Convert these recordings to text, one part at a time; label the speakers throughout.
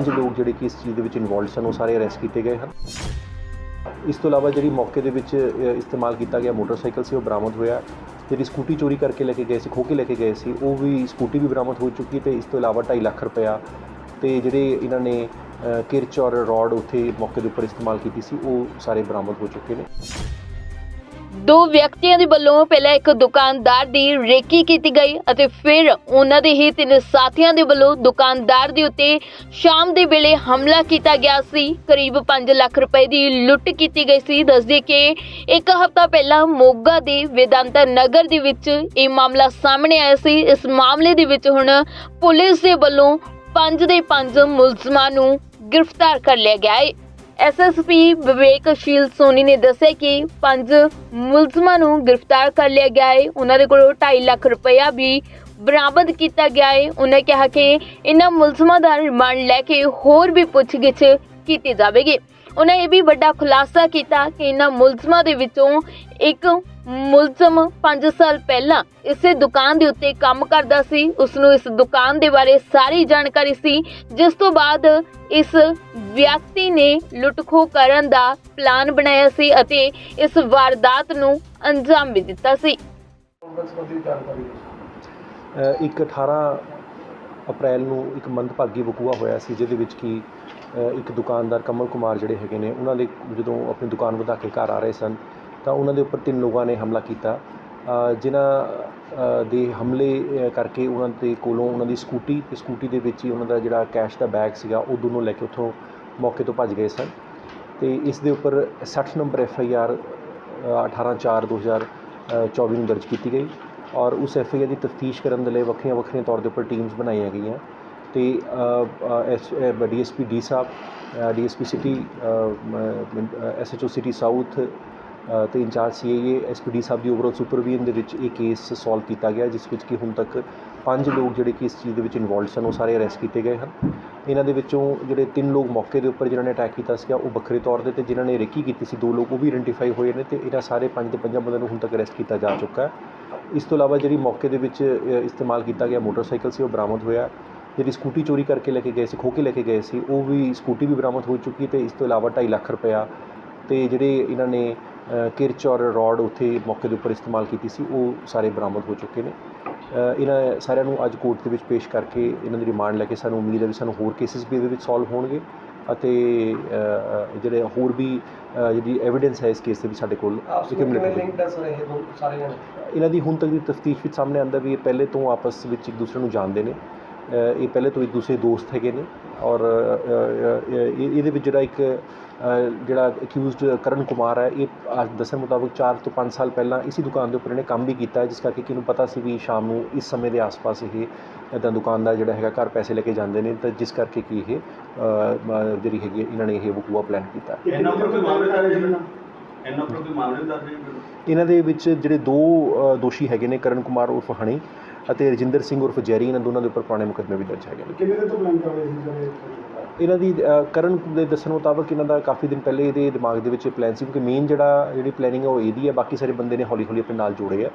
Speaker 1: ਪੰਜ ਲੋਕ ਜਿਹੜੇ ਕਿ ਇਸ ਚੀਜ਼ ਦੇ ਵਿੱਚ ਇਨਵੋਲਡ ਸਨ, ਉਹ ਸਾਰੇ ਅਰੈਸਟ ਕੀਤੇ ਗਏ ਹਨ। ਇਸ ਤੋਂ ਇਲਾਵਾ ਜਿਹੜੀ ਮੌਕੇ ਦੇ ਵਿੱਚ ਇਸਤੇਮਾਲ ਕੀਤਾ ਗਿਆ ਮੋਟਰਸਾਈਕਲ ਸੀ, ਉਹ ਬਰਾਮਦ ਹੋਇਆ। ਜਿਹੜੀ ਸਕੂਟੀ ਚੋਰੀ ਕਰਕੇ ਲੈ ਕੇ ਗਏ ਸੀ, ਖੋ ਕੇ ਲੈ ਕੇ ਗਏ ਸੀ, ਉਹ ਵੀ ਸਕੂਟੀ ਵੀ ਬਰਾਮਦ ਹੋ ਚੁੱਕੀ ਤੇ ਇਸ ਤੋਂ ਇਲਾਵਾ 2.5 ਲੱਖ ਰੁਪਇਆ ਤੇ ਜਿਹੜੇ ਇਹਨਾਂ ਨੇ ਕਿਰਚ ਔਰ ਰੋਡ ਉੱਥੇ ਮੌਕੇ ਦੇ ਉੱਪਰ ਇਸਤੇਮਾਲ ਕੀਤੀ ਸੀ, ਉਹ ਸਾਰੇ ਬਰਾਮਦ ਹੋ ਚੁੱਕੇ ਨੇ।
Speaker 2: ਦੋ ਵਿਅਕਤੀਆਂ ਦੇ ਵੱਲੋਂ ਪਹਿਲਾਂ ਇੱਕ ਦੁਕਾਨਦਾਰ ਦੀ ਰੇਕੀ ਕੀਤੀ ਗਈ ਅਤੇ ਫਿਰ ਉਹਨਾਂ ਦੇ ਹੀ ਤਿੰਨ ਸਾਥੀਆਂ ਦੇ ਵੱਲੋਂ ਦੁਕਾਨਦਾਰ ਦੇ ਉੱਤੇ ਸ਼ਾਮ ਦੇ ਵੇਲੇ ਹਮਲਾ ਕੀਤਾ ਗਿਆ ਸੀ। ਕਰੀਬ 5 ਲੱਖ ਰੁਪਏ ਦੀ ਲੁੱਟ ਕੀਤੀ ਗਈ ਸੀ। ਦੱਸਦੇ ਕਿ ਇੱਕ ਹਫ਼ਤਾ ਪਹਿਲਾਂ ਮੋਗਾ ਦੇ ਵੇਦਾਂਤਾ ਨਗਰ ਦੇ ਵਿੱਚ ਇਹ ਮਾਮਲਾ ਸਾਹਮਣੇ ਆਇਆ ਸੀ। ਇਸ ਮਾਮਲੇ ਦੇ ਵਿੱਚ ਹੁਣ ਪੁਲਿਸ ਦੇ ਵੱਲੋਂ ਪੰਜ ਦੇ ਪੰਜ ਮੁਲਜ਼ਮਾਂ ਨੂੰ ਗ੍ਰਿਫਤਾਰ ਕਰ ਲਿਆ ਗਿਆ ਹੈ। ਐਸਐਸਪੀ ਵਿਵੇਕਸ਼ੀਲ ਸੋਨੀ ਨੇ ਦੱਸਿਆ ਕਿ ਪੰਜ ਮੁਲਜ਼ਮਾਂ ਨੂੰ ਗ੍ਰਿਫਤਾਰ ਕਰ ਲਿਆ ਗਿਆ ਹੈ। ਉਹਨਾਂ ਦੇ ਕੋਲੋਂ 2.5 ਲੱਖ ਰੁਪਇਆ ਵੀ ਬਰਾਮਦ ਕੀਤਾ ਗਿਆ ਹੈ। ਉਹਨਾਂ ਕਿਹਾ ਕਿ ਇਹਨਾਂ ਮੁਲਜ਼ਮਾਂ ਦਾ ਰਿਮਾਂਡ ਲੈ ਕੇ ਹੋਰ ਵੀ ਪੁੱਛਗਿੱਛ ਕੀਤੀ ਜਾਵੇਗੀ। ਉਹਨਾਂ ਇਹ ਵੀ ਵੱਡਾ ਖੁਲਾਸਾ ਕੀਤਾ ਕਿ ਇਹਨਾਂ ਮੁਲਜ਼ਮਾਂ ਦੇ ਵਿੱਚੋਂ ਇੱਕ ਮੁਲਜ਼ਮ 5 ਸਾਲ ਪਹਿਲਾਂ ਇਸੇ ਦੁਕਾਨ ਦੇ ਉੱਤੇ ਕੰਮ ਕਰਦਾ ਸੀ। ਉਸ ਨੂੰ ਇਸ ਦੁਕਾਨ ਦੇ ਬਾਰੇ ਸਾਰੀ ਜਾਣਕਾਰੀ ਸੀ ਜਿਸ ਤੋਂ ਬਾਅਦ ਇਸ ਵਿਅਕਤੀ ਨੇ ਲੁੱਟਖੋ ਕਰਨ ਦਾ ਪਲਾਨ ਬਣਾਇਆ ਸੀ ਅਤੇ ਇਸ ਵਾਰਦਾਤ ਨੂੰ ਅੰਜਾਮ ਵੀ ਦਿੱਤਾ ਸੀ।
Speaker 1: ਅ, ਇੱਕ 18 ਅਪ੍ਰੈਲ ਨੂੰ ਇੱਕ ਮੰਦਭਾਗੀ ਵਕੂਆ ਹੋਇਆ ਸੀ ਜਿਹਦੇ ਵਿੱਚ ਕਿ ਅ, ਇੱਕ ਦੁਕਾਨਦਾਰ ਕਮਲ ਕੁਮਾਰ ਜਿਹੜੇ ਹੈਗੇ ਨੇ ਉਹਨਾਂ ਦੇ ਜਦੋਂ ਆਪਣੀ ਦੁਕਾਨ ਵਧਾ ਕੇ ਘਰ ਆ ਰਹੇ ਸਨ ਤਾਂ ਉਹਨਾਂ ਦੇ ਉੱਪਰ ਤਿੰਨ ਲੋਕਾਂ ਨੇ ਹਮਲਾ ਕੀਤਾ। ਜਿਨ੍ਹਾਂ ਦੇ ਹਮਲੇ ਕਰਕੇ ਉਹਨਾਂ ਦੇ ਕੋਲੋਂ ਉਹਨਾਂ ਦੀ ਸਕੂਟੀ ਅਤੇ ਸਕੂਟੀ ਦੇ ਵਿੱਚ ਹੀ ਉਹਨਾਂ ਦਾ ਜਿਹੜਾ ਕੈਸ਼ ਦਾ ਬੈਗ ਸੀਗਾ ਉਹ ਦੋਨੋਂ ਲੈ ਕੇ ਉੱਥੋਂ ਮੌਕੇ ਤੋਂ ਭੱਜ ਗਏ ਸਨ। ਅਤੇ ਇਸ ਦੇ ਉੱਪਰ 60 ਨੰਬਰ ਐਫ ਆਈ ਆਰ 18 4 2024 ਨੂੰ ਦਰਜ ਕੀਤੀ ਗਈ ਔਰ ਉਸ ਐਫ ਆਈ ਆਰ ਦੀ ਤਫਤੀਸ਼ ਕਰਨ ਦੇ ਲਈ ਵੱਖਰੀਆਂ ਵੱਖਰੀਆਂ ਤੌਰ ਦੇ ਉੱਪਰ ਟੀਮਸ ਬਣਾਈਆਂ ਗਈਆਂ। ਤੇ ਐਸ ਡੀਐਸਪੀ ਡੀ ਸਾਹਿਬ DSP city SHO city south ਤੇ ਇੰਚਾਰਜ ਸੀਏਏ ਐਸਪੀਡੀ ਸਾਹਿਬ ਦੀ ਓਵਰਆਲ ਸੁਪਰਵੀਜ਼ਨ ਦੇ ਵਿੱਚ ਇਹ ਕੇਸ ਸੋਲਵ ਕੀਤਾ ਗਿਆ, ਜਿਸ ਵਿੱਚ ਕਿ ਹੁਣ ਤੱਕ ਪੰਜ ਲੋਕ ਜਿਹੜੇ ਕਿ ਇਸ ਚੀਜ਼ ਦੇ ਵਿੱਚ ਇਨਵੋਲਡ ਸਨ, ਉਹ ਸਾਰੇ ਅਰੈਸਟ ਕੀਤੇ ਗਏ ਹਨ। ਇਹਨਾਂ ਦੇ ਵਿੱਚੋਂ ਜਿਹੜੇ ਤਿੰਨ ਲੋਕ ਮੌਕੇ ਦੇ ਉੱਪਰ ਜਿਨ੍ਹਾਂ ਨੇ ਅਟੈਕ ਕੀਤਾ ਸੀਗਾ, ਉਹ ਵੱਖਰੇ ਤੌਰ ਤੇ ਤੇ ਜਿਨ੍ਹਾਂ ਨੇ ਰੇਕੀ ਕੀਤੀ ਸੀ, ਦੋ ਲੋਕ ਉਹ ਵੀ ਆਇਡੈਂਟੀਫਾਈ ਹੋਏ ਨੇ ਤੇ ਇਹਨਾਂ ਸਾਰੇ ਪੰਜ ਦੇ ਪੰਜਾਂ ਬੰਦਿਆਂ ਨੂੰ ਹੁਣ ਤੱਕ ਅਰੈਸਟ ਕੀਤਾ ਜਾ ਚੁੱਕਾ ਹੈ। ਇਸ ਤੋਂ ਇਲਾਵਾ ਜਿਹੜੀ ਮੌਕੇ ਦੇ ਵਿੱਚ ਇਸਤੇਮਾਲ ਕੀਤਾ ਗਿਆ ਮੋਟਰਸਾਈਕਲ ਸੀ, ਉਹ ਬਰਾਮਦ ਹੋਇਆ। ਜਿਹੜੀ ਸਕੂਟੀ ਚੋਰੀ ਕਰਕੇ ਲੈ ਕੇ ਗਏ ਸੀ ਖੋ ਕੇ ਲੈ ਕੇ ਗਏ ਸੀ, ਉਹ ਵੀ ਸਕੂਟੀ ਵੀ ਬਰਾਮਦ ਹੋ ਚੁੱਕੀ ਤੇ ਇਸ ਤੋਂ ਇਲਾਵਾ 2.5 ਲੱਖ ਰੁਪਇਆ ਤੇ ਜਿਹੜੇ ਇਹਨਾਂ ਨੇ ਕਿਰਚ ਔਰ ਰੋਡ ਉੱਥੇ ਮੌਕੇ ਦੇ ਉੱਪਰ ਇਸਤੇਮਾਲ ਕੀਤੀ ਸੀ ਉਹ ਸਾਰੇ ਬਰਾਮਦ ਹੋ ਚੁੱਕੇ ਨੇ। ਇਹਨਾਂ ਸਾਰਿਆਂ ਨੂੰ ਅੱਜ ਕੋਰਟ ਦੇ ਵਿੱਚ ਪੇਸ਼ ਕਰਕੇ ਇਹਨਾਂ ਦੀ ਰਿਮਾਂਡ ਲੈ ਕੇ ਸਾਨੂੰ ਉਮੀਦ ਹੈ ਵੀ ਸਾਨੂੰ ਹੋਰ ਕੇਸਿਸ ਵੀ ਇਹਦੇ ਵਿੱਚ ਸੋਲਵ ਹੋਣਗੇ ਅਤੇ ਜਿਹੜੇ ਹੋਰ ਵੀ ਜਿਹੜੀ ਐਵੀਡੈਂਸ ਹੈ ਇਸ ਕੇਸ ਦੇ ਵਿੱਚ ਸਾਡੇ ਕੋਲ ਇਹਨਾਂ ਦੀ ਹੁਣ ਤੱਕ ਦੀ ਤਫਤੀਸ਼ ਵਿੱਚ ਸਾਹਮਣੇ ਆਂਦਾ ਵੀ ਇਹ ਪਹਿਲੇ ਤੋਂ ਆਪਸ ਵਿੱਚ ਇੱਕ ਦੂਸਰੇ ਨੂੰ ਜਾਣਦੇ ਨੇ। ਇਹ ਪਹਿਲੇ ਤੋਂ ਇੱਕ ਦੂਸਰੇ ਦੋਸਤ ਹੈਗੇ ਨੇ ਔਰ ਇਹਦੇ ਵਿੱਚ ਜਿਹੜਾ ਇੱਕ ਜਿਹੜਾ ਅਕਿਊਜ਼ਡ ਕਰਨ ਕੁਮਾਰ ਹੈ ਇਹ ਦੱਸਣ ਮੁਤਾਬਕ 4 ਤੋਂ 5 ਸਾਲ ਪਹਿਲਾਂ ਇਸੇ ਦੁਕਾਨ ਦੇ ਉੱਪਰ ਇਹਨੇ ਕੰਮ ਵੀ ਕੀਤਾ ਜਿਸ ਕਰਕੇ ਕਿ ਇਹਨੂੰ ਪਤਾ ਸੀ ਵੀ ਸ਼ਾਮ ਨੂੰ ਇਸ ਸਮੇਂ ਦੇ ਆਸ-ਪਾਸ ਇਹ ਇੱਦਾਂ ਦੁਕਾਨਦਾਰ ਜਿਹੜਾ ਹੈਗਾ ਘਰ ਪੈਸੇ ਲੈ ਕੇ ਜਾਂਦੇ ਨੇ ਤਾਂ ਜਿਸ ਕਰਕੇ ਕਿ ਇਹ ਜਿਹੜੀ ਹੈਗੀ ਇਹਨਾਂ ਨੇ ਇਹ ਵਕੂਆ ਪਲਾਨ ਕੀਤਾ
Speaker 3: ਇਹਨਾਂ ਉੱਪਰ ਕੋਈ ਮਾਮਲੇ ਦਰਜ ਹੈ ਇਹਨਾਂ ਉੱਪਰ ਕੋਈ ਮਾਮਲੇ ਦਰਜ ਹੈ
Speaker 1: ਇਹਨਾਂ ਦੇ ਵਿੱਚ ਜਿਹੜੇ ਦੋ ਦੋਸ਼ੀ ਹੈਗੇ ਨੇ ਕਰਨ ਕੁਮਾਰ ਉਰਫ ਹਣੀ ਅਤੇ ਰਜਿੰਦਰ ਸਿੰਘ ਉਰਫ ਜੈਰੀ ਇਹਨਾਂ ਦੋਨਾਂ ਦੇ ਉੱਪਰ ਪੁਰਾਣੇ ਮੁਕੱਦਮੇ ਵੀ ਦਰਜ ਹੈਗੇ ਨੇ।
Speaker 4: ਕਿੰਨੇ ਦਿਨ ਤੋਂ ਪਲਾਨ ਕਰ ਰਹੇ ਸੀ ਸਾਰੇ
Speaker 1: ਇਹਨਾਂ ਦੀ ਕਰਨ ਦੇ ਦੱਸਣ ਮੁਤਾਬਕ ਇਹਨਾਂ ਦਾ ਕਾਫੀ ਦਿਨ ਪਹਿਲੇ ਇਹਦੇ ਦਿਮਾਗ ਦੇ ਵਿੱਚ ਪਲਾਨ ਸੀ ਕਿਉਂਕਿ ਮੇਨ ਜਿਹੜਾ ਜਿਹੜੀ ਪਲੈਨਿੰਗ ਹੈ ਉਹ ਇਹਦੀ ਹੈ ਬਾਕੀ ਸਾਰੇ ਬੰਦੇ ਨੇ ਹੌਲੀ ਹੌਲੀ ਆਪਣੇ ਨਾਲ ਜੋੜੇ ਆ।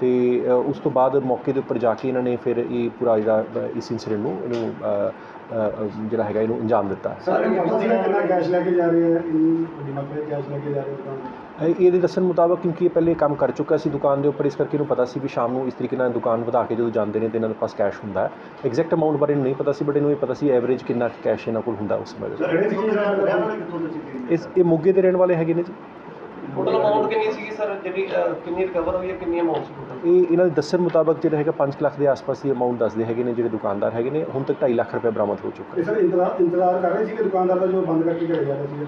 Speaker 1: ਤੇ ਉਸ ਤੋਂ ਬਾਅਦ ਮੌਕੇ ਦੇ ਉੱਪਰ ਜਾ ਕੇ ਇਹਨਾਂ ਨੇ ਫਿਰ ਇਹ ਪੂਰਾ ਜਿਹੜਾ ਇਸ ਇਨਸੀਡੈਂਟ ਨੂੰ ਇਹਨੂੰ ਜਿਹੜਾ ਹੈਗਾ ਇਹਨੂੰ ਅੰਜਾਮ ਦਿੱਤਾ
Speaker 4: ਸਾਰੇ ਪਤਾ ਸੀ ਕਿੰਨਾ ਕੈਸ਼ ਲੈ ਕੇ ਜਾ ਰਹੇ ਆ? ਇੰਨੀ ਵੱਡੀ ਮਾਤਰਾ ਵਿੱਚ ਕੈਸ਼ ਲੈ ਕੇ ਜਾ ਰਹੇ ਦੁਕਾਨ?
Speaker 1: ਇਹ- ਇਹਦੇ ਦੱਸਣ ਮੁਤਾਬਕ ਕਿਉਂਕਿ ਇਹ ਪਹਿਲੇ ਕੰਮ ਕਰ ਚੁੱਕਾ ਸੀ ਦੁਕਾਨ ਦੇ ਉੱਪਰ ਇਸ ਕਰਕੇ ਇਹਨੂੰ ਪਤਾ ਸੀ ਵੀ ਸ਼ਾਮ ਨੂੰ ਇਸ ਤਰੀਕੇ ਨਾਲ ਦੁਕਾਨ ਵਧਾ ਕੇ ਜਦੋਂ ਜਾਂਦੇ ਨੇ ਤੇ ਇਹਨਾਂ ਦੇ ਪਾਸ ਕੈਸ਼ ਹੁੰਦਾ ਹੈ। ਐਗਜ਼ੈਕਟ ਅਮਾਉਂਟ ਬਾਰੇ ਇਹਨੂੰ ਨਹੀਂ ਪਤਾ ਸੀ ਬਟ ਇਹਨੂੰ ਇਹ ਪਤਾ ਸੀ ਐਵਰੇਜ ਕਿੰਨਾ ਕੈਸ਼ ਇਹਨਾਂ ਕੋਲ ਹੁੰਦਾ ਉਸ ਸਮੇਂ ਦੇ
Speaker 4: ਕਿਹੜੇ ਸੀ
Speaker 3: ਕਿੱਥੋਂ ਦੇ ਸੀ
Speaker 1: ਇਸ ਇਹ ਮੋਗੇ ਦੇ ਰਹਿਣ ਵਾਲੇ ਹੈਗੇ ਨੇ ਜੀ।
Speaker 4: ਟੋਟਲ ਅਮਾਉਂਟ ਕਿੰਨੀ ਸੀਗੀ ਸਰ? ਜਿਹੜੀ ਅਹ, ਕਿੰਨੀ ਰਿਕਵਰ ਹੋਈ ਹੈ ਕਿੰਨੀ ਅਮਾਉਂਟ ਸੀ ਟੋਟਲ
Speaker 1: ਇਹ ਇਹਨਾਂ ਦੇ ਦੱਸਣ ਮੁਤਾਬਕ ਜਿਹੜਾ ਹੈਗਾ 5 ਲੱਖ ਦੇ ਆਸ-ਪਾਸ ਦੀ ਅਮਾਉਂਟ ਦੱਸਦੇ ਹੈਗੇ ਨੇ ਜਿਹੜੇ ਦੁਕਾਨਦਾਰ ਹੈਗੇ ਨੇ ਹੁਣ ਤੱਕ 2.5 ਲੱਖ ਰੁਪਏ ਬਰਾਮਦ ਹੋ ਚੁੱਕਾ ਹੈ।
Speaker 4: ਇਹ ਸਰ ਇੰਤਜ਼ਾਰ ਇੰਤਜ਼ਾਰ ਕਰ ਰਹੇ ਸੀ ਕਿ ਦੁਕਾਨਦਾਰ ਦਾ ਜੋ ਬੰਦ ਕਰਕੇ ਘਰੇ ਜਾ ਰਿਹਾ ਸੀ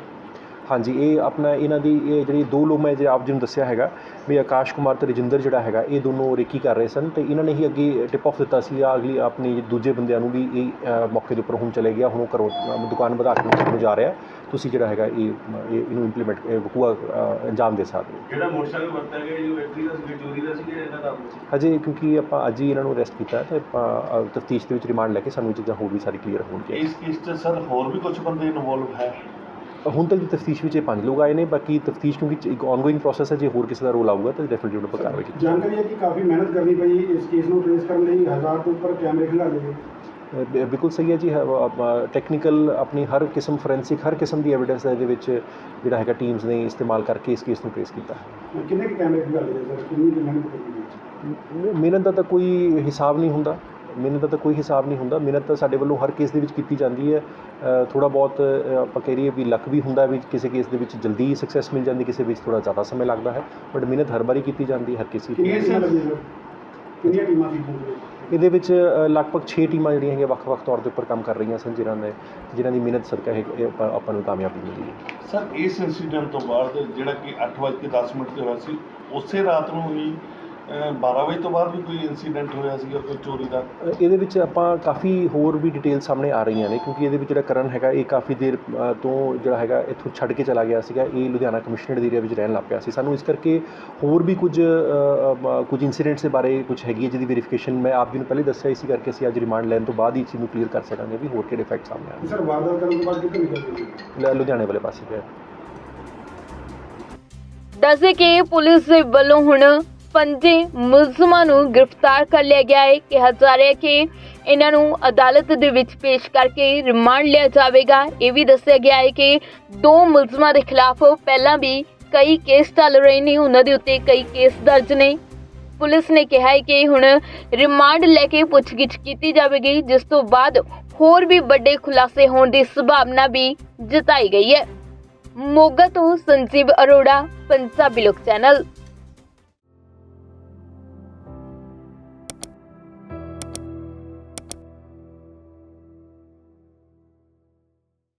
Speaker 1: ਹਾਂਜੀ ਇਹ ਆਪਣਾ ਇਹਨਾਂ ਦੀ ਇਹ ਜਿਹੜੀ ਦੋ ਲੋਕ ਮੈਂ ਜੇ ਆਪ ਜੀ ਨੂੰ ਦੱਸਿਆ ਹੈਗਾ ਵੀ ਆਕਾਸ਼ ਕੁਮਾਰ ਤੇ ਰਜਿੰਦਰ ਜਿਹੜਾ ਹੈਗਾ ਇਹ ਦੋਨੋਂ ਰੇਕੀ ਕਰ ਰਹੇ ਸਨ ਤੇ ਇਹਨਾਂ ਨੇ ਹੀ ਅੱਗੇ ਟਿਪ ਆਫ ਦਿੱਤਾ ਸੀ ਆ ਅਗਲੀ ਆਪਣੀ ਦੂਜੇ ਬੰਦਿਆਂ ਨੂੰ ਵੀ ਇਹ ਮੌਕੇ ਦੇ ਉੱਪਰ ਹੁਣ ਚਲੇ ਗਿਆ ਹੁਣ ਉਹ ਅ, ਦੁਕਾਨ ਵਧਾ ਕੇ ਨੂੰ ਜਾ ਰਿਹਾ। ਤੁਸੀਂ ਜਿਹੜਾ ਹੈਗਾ ਇਹ ਇਹ- ਇਹਨੂੰ ਇੰਪਲੀਮੈਂਟ ਵਕੂਆ ਅੰਜਾਮ ਦੇ ਸਕਦੇ ਹੋ।
Speaker 3: ਜਿਹੜਾ ਮੋਟਰਸਾਈਕਲ ਵਰਤਿਆ ਗਿਆ ਜੋ ਵਿਅਕਤੀ ਦਾ ਸੀ ਚੋਰੀ ਦਾ ਸੀ ਜਾਂ ਇਹਨਾਂ ਦਾ?
Speaker 1: ਅਜੇ ਕਿਉਂਕਿ ਆਪਾਂ ਅੱਜ ਹੀ ਇਹਨਾਂ ਨੂੰ ਅਰੈਸਟ ਕੀਤਾ ਤੇ ਆਪਾਂ ਤਫਤੀਸ਼ ਦੇ ਵਿੱਚ ਰਿਮਾਂਡ ਲੈ ਕੇ ਸਾਨੂੰ ਇਹ ਚੀਜ਼ਾਂ ਹੋਰ ਵੀ ਸਾਰੀ ਕਲੀਅਰ ਹੋਣਗੀਆਂ।
Speaker 3: ਇਸ ਕੇਸ 'ਚ ਸਰ ਹੋਰ ਵੀ ਕੁਝ ਬੰਦੇ ਇਨਵੋਲਵ ਹੈ?
Speaker 1: ਹੁਣ ਤੱਕ ਦੀ ਤਫਤੀਸ਼ ਵਿੱਚ ਇਹ ਪੰਜ ਲੋਕ ਆਏ ਨੇ ਬਾਕੀ ਤਫਤੀਸ਼ ਕਿਉਂਕਿ ਇੱਕ ਆਨਗੋਇੰਗ ਪ੍ਰੋਸੈਸ ਹੈ ਜੇ ਹੋਰ ਕਿਸੇ ਦਾ ਰੋਲ ਆਊਗਾ ਤਾਂ ਡੈਫੀਨਿਟਲੀ ਉਹਨਾਂ ਪਰ ਕਾਰਵਾਈ ਕੀਤੀ
Speaker 4: ਜਾਣਕਾਰੀ ਹੈ ਕਿ ਕਾਫੀ ਮਿਹਨਤ ਕਰਨੀ ਪਈ ਇਸ ਕੇਸ ਨੂੰ ਟ੍ਰੇਸ ਕਰਨ ਲਈ ਹਜ਼ਾਰ ਤੋਂ ਉੱਪਰ ਕੈਮਰੇ ਖਿਲਾ ਲਏ।
Speaker 1: ਬਿਲਕੁਲ ਸਹੀ ਹੈ ਜੀ ਟੈਕਨੀਕਲ ਆਪਣੀ ਹਰ ਕਿਸਮ ਫੋਰੈਂਸਿਕ ਹਰ ਕਿਸਮ ਦੀ ਐਵੀਡੈਂਸ ਇਹਦੇ ਵਿੱਚ ਜਿਹੜਾ ਹੈਗਾ ਟੀਮਸ ਨੇ ਇਸਤੇਮਾਲ ਕਰਕੇ ਇਸ ਕੇਸ ਨੂੰ ਟ੍ਰੇਸ ਕੀਤਾ ਹੈ।
Speaker 5: ਕਿੰਨੇ ਕੈਮਰੇ ਗੱਲ ਹੈ ਸਰ ਕਿੰਨੀ ਮਿਹਨਤ
Speaker 1: ਮ- ਮਿਹਨਤ ਦਾ ਤਾਂ ਕੋਈ ਹਿਸਾਬ ਨਹੀਂ ਹੁੰਦਾ। ਮਿਹਨਤ ਦਾ ਤਾਂ ਕੋਈ ਹਿਸਾਬ ਨਹੀਂ ਹੁੰਦਾ। ਮਿਹਨਤ ਤਾਂ ਸਾਡੇ ਵੱਲੋਂ ਹਰ ਕੇਸ ਦੇ ਵਿੱਚ ਕੀਤੀ ਜਾਂਦੀ ਹੈ। ਥੋੜਾ ਬਹੁਤ ਆਪਾਂ ਕਹਿ ਰਹੀਏ ਵੀ ਲੱਕ ਵੀ ਹੁੰਦਾ ਵੀ ਕਿਸੇ ਕੇਸ ਦੇ ਵਿੱਚ ਜਲਦੀ ਸਕਸੈਸ ਮਿਲ ਜਾਂਦੀ ਕਿਸੇ ਵਿੱਚ ਥੋੜਾ ਜ਼ਿਆਦਾ ਸਮੇਂ ਲੱਗਦਾ ਹੈ। ਬਟ ਮਿਹਨਤ ਹਰ ਵਾਰੀ ਕੀਤੀ ਜਾਂਦੀ ਹਰ ਕਿਸੇ
Speaker 5: ਕਿੰਨੀਆਂ ਟੀਮਾਂ ਸੀ ਪੂਰੇ
Speaker 1: ਇਹਦੇ ਵਿੱਚ ਲਗਭਗ 6 ਟੀਮਾਂ ਜਿਹੜੀਆਂ ਹੈਗੀਆਂ ਵੱਖ-ਵੱਖ ਤੌਰ ਦੇ ਉੱਪਰ ਕੰਮ ਕਰ ਰਹੀਆਂ ਸਨ ਜਿਨ੍ਹਾਂ ਨੇ ਜਿਨ੍ਹਾਂ ਦੀ ਮਿਹਨਤ ਸਦਕਾ ਇਹ ਆਪਾਂ ਨੂੰ ਕਾਮਯਾਬੀ ਮਿਲੀ ਹੈ।
Speaker 3: ਸਰ ਇਸ ਇਨਸੀਡੈਂਟ ਤੋਂ ਬਾਅਦ ਜਿਹੜਾ ਕਿ 8:10 ਮਿੰਟ ਤੇ ਹੋਇਆ ਸੀ ਉਸੇ ਰਾਤ ਨੂੰ ਹੀ 12 ਵਜੇ ਤੋਂ ਬਾਅਦ ਵੀ ਕੋਈ ਇਨਸੀਡੈਂਟ ਹੋਇਆ ਸੀਗਾ ਕੋਈ ਚੋਰੀ ਦਾ?
Speaker 1: ਇਹਦੇ ਵਿੱਚ ਆਪਾਂ ਕਾਫੀ ਹੋਰ ਵੀ ਡਿਟੇਲ ਸਾਹਮਣੇ ਆ ਰਹੀਆਂ ਨੇ ਕਿਉਂਕਿ ਇਹਦੇ ਵਿੱਚ ਜਿਹੜਾ ਕਰਨ ਹੈਗਾ ਇਹ ਕਾਫੀ ਦੇਰ ਤੋਂ ਜਿਹੜਾ ਹੈਗਾ ਇੱਥੋਂ ਛੱਡ ਕੇ ਚਲਾ ਗਿਆ ਸੀਗਾ। ਇਹ ਲੁਧਿਆਣਾ ਕਮਿਸ਼ਨਰੇਟ ਦੇ ਏਰੀਆ ਵਿੱਚ ਰਹਿਣ ਲੱਗ ਪਿਆ ਸੀ। ਸਾਨੂੰ ਇਸ ਕਰਕੇ ਹੋਰ ਵੀ ਕੁਝ ਕੁਝ ਇਨਸੀਡੈਂਟਸ ਦੇ ਬਾਰੇ ਕੁਝ ਹੈਗੀ ਹੈ ਜਿਹਦੀ ਵੈਰੀਫਿਕੇਸ਼ਨ ਮੈਂ ਆਪ ਜੀ ਨੂੰ ਪਹਿਲੇ ਦੱਸਿਆ ਇਸੇ ਕਰਕੇ ਅਸੀਂ ਅੱਜ ਰਿਮਾਂਡ ਲੈਣ ਤੋਂ ਬਾਅਦ ਹੀ ਇਸ ਚੀਜ਼ ਨੂੰ ਕਲੀਅਰ ਕਰ ਸਕਾਂਗੇ ਵੀ ਹੋਰ ਕਿਹੜੇ ਫੈਕਟ ਸਾਹਮਣੇ ਆਏ
Speaker 5: ਸਰ ਵਾਰਦਾਤ ਕਰਨ ਤੋਂ ਬਾਅਦ ਕਿੱਥੇ ਨਿਕਲ ਗਏ?
Speaker 1: ਲ- ਲੁਧਿਆਣੇ ਵਾਲੇ ਪਾਸੇ ਗਏ
Speaker 2: ਦੱਸਦੇ ਕਿ ਪੁਲਿਸ ਦੇ ਵੱਲੋਂ ਹੁਣ ਪੰਜੇ ਮੁਲਜ਼ਮਾਂ ਨੂੰ ਗ੍ਰਿਫਤਾਰ ਕਰ ਲਿਆ ਗਿਆ ਹੈ। ਕਿਹਾ ਜਾ ਰਿਹਾ ਕਿ ਇਹਨਾਂ ਨੂੰ ਅਦਾਲਤ ਦੇ ਵਿੱਚ ਪੇਸ਼ ਕਰਕੇ ਰਿਮਾਂਡ ਲਿਆ ਜਾਵੇਗਾ। ਇਹ ਵੀ ਦੱਸਿਆ ਗਿਆ ਹੈ ਕਿ ਦੋ ਮੁਲਜ਼ਮਾਂ ਦੇ ਖਿਲਾਫ ਪਹਿਲਾਂ ਵੀ ਕਈ ਕੇਸ ਚੱਲ ਰਹੇ ਨੇ। ਉਹਨਾਂ ਦੇ ਉੱਤੇ ਕਈ ਕੇਸ ਦਰਜ ਨੇ। ਪੁਲਿਸ ਨੇ ਕਿਹਾ ਹੈ ਕਿ ਹੁਣ ਰਿਮਾਂਡ ਲੈ ਕੇ ਪੁੱਛਗਿੱਛ ਕੀਤੀ ਜਾਵੇਗੀ, ਜਿਸ ਤੋਂ ਬਾਅਦ ਹੋਰ ਵੀ ਵੱਡੇ ਖੁਲਾਸੇ ਹੋਣ ਦੀ ਸੰਭਾਵਨਾ ਵੀ ਜਤਾਈ ਗਈ ਹੈ। ਮੋਗਾ ਤੋਂ ਸੰਜੀਵ ਅਰੋੜਾ, ਪੰਜਾਬੀ ਲੋਕ ਚੈਨਲ।